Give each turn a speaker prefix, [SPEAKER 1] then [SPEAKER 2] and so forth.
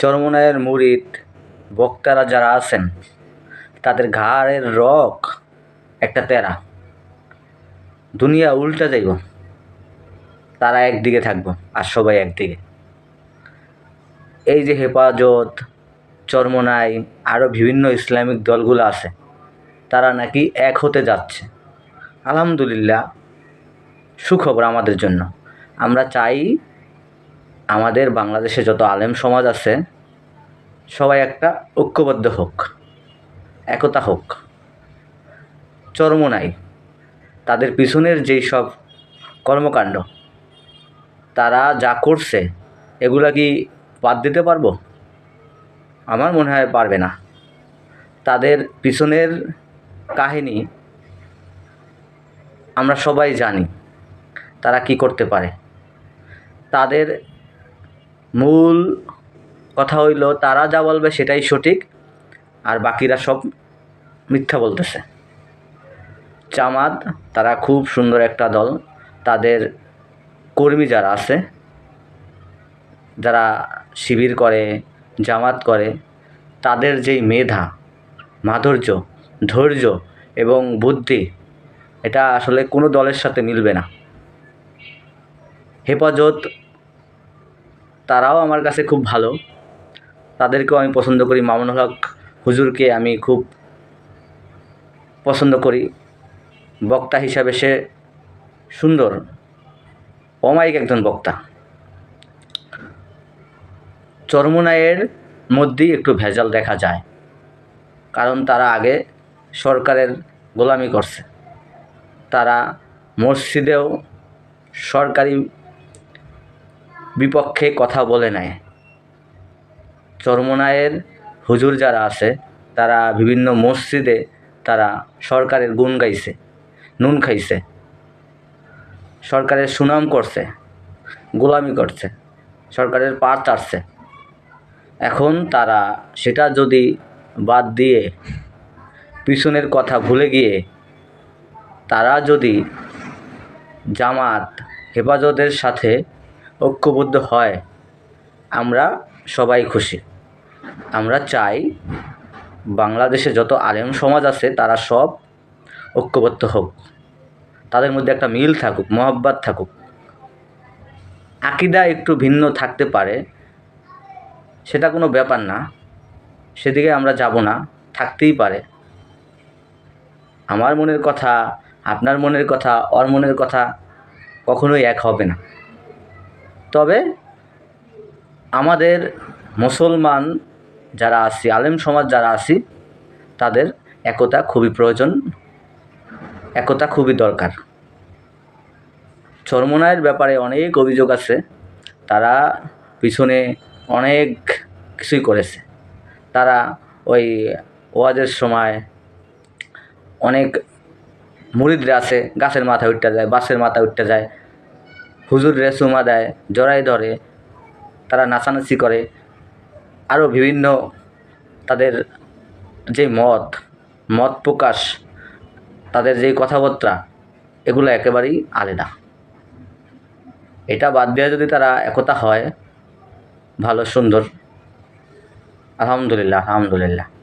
[SPEAKER 1] চরমনায়ের মুরিদ বক্তারা যারা আছেন, তাদের ঘাড়ের রক একটা তেরা দুনিয়া উল্টা যাইব। তারা একদিকে থাকব আর সবাই একদিকে। এই যে হেফাজত, চরমনাই আরও বিভিন্ন ইসলামিক দলগুলো আছে, তারা নাকি এক হতে যাচ্ছে। আলহামদুলিল্লাহ, সুখবর আমাদের জন্য। আমরা চাই আমাদের বাংলাদেশে যত আলেম সমাজ আছে, সবাই একটা ঐক্যবদ্ধ হোক, একতা হোক চরমনাই তাদের পিছনের যেই সব কর্মকাণ্ড, তারা যা করছে, এগুলা কি বাদ দিতে পারব? আমার মনে হয় পারবে না। তাদের পিছনের কাহিনী আমরা সবাই জানি, তারা কি করতে পারে। তাদের মূল কথা হইল, তারা যা বলবে সেটাই সঠিক, আর বাকিরা সব মিথ্যা বলতেছে। জামাত, তারা খুব সুন্দর একটা দল। তাদের কর্মী যারা আছে, যারা শিবির করে, জামাত করে, তাদের যেই মেধা, মাধুর্য, ধৈর্য এবং বুদ্ধি, এটা আসলে কোনো দলের সাথে মিলবে না। হেফাজত তারাও আমার কাছে খুব ভালো। তাদেরকেও আমি পছন্দ করি। মামুনুল হক হুজুরকে আমি খুব পছন্দ করি। বক্তা হিসাবে সে সুন্দর, অমায়িক একজন বক্তা। চরমোনাইয়ের মধ্যেই একটু ভেজাল দেখা যায়, কারণ তারা আগে সরকারের গোলামি করছে। তারা মসজিদেও সরকারি বিপক্ষে কথা বলে নেয়। চরমনায়ের হুজুর যারা আছে, তারা বিভিন্ন মসজিদে তারা সরকারের গুণ গাইছে, নুন খাইছে, সরকারের সুনাম করছে, গোলামি করছে, সরকারের পার চাটছে। এখন তারা সেটা যদি বাদ দিয়ে পিছনের কথা ভুলে গিয়ে তারা যদি জামাত হেফাজতের সাথে ঐক্যবদ্ধ হয়, আমরা সবাই খুশি। আমরা চাই বাংলাদেশে যত আলেম সমাজ আছে, তারা সব ঐক্যবদ্ধ হোক। তাদের মধ্যে একটা মিল থাকুক, মহব্বত থাকুক। আকিদা একটু ভিন্ন থাকতে পারে, সেটা কোনো ব্যাপার না। সেদিকে আমরা যাব না, থাকতেই পারে। আমার মনের কথা, আপনার মনের কথা, ওর মনের কথা কখনোই এক হবে না। তবে আমাদের মুসলমান যারা আছি, আলেম সমাজ যারা আছি, তাদের একতা খুবই প্রয়োজন, একতা খুবই দরকার। চরমোনাইয়ের ব্যাপারে অনেক অভিযোগ আছে, তারা পিছনে অনেক কিছুই করেছে। তারা ওই ওয়াজের সময় অনেক মুরিদরা আছে, গাছের মাথায় উঠতে যায় বাসের মাথায় উঠতে যায় হুজুরে চুমা দেয় জড়াই ধরে, তারা নাচানাচি করে। আরও বিভিন্ন তাদের যে মত মত প্রকাশ, তাদের যেই কথাবার্তা, এগুলো একেবারেই আলাদা। এটা বাদ দিয়ে যদি তারা একতা হয়, ভালো, সুন্দর। আলহামদুলিল্লাহ আলহামদুলিল্লাহ।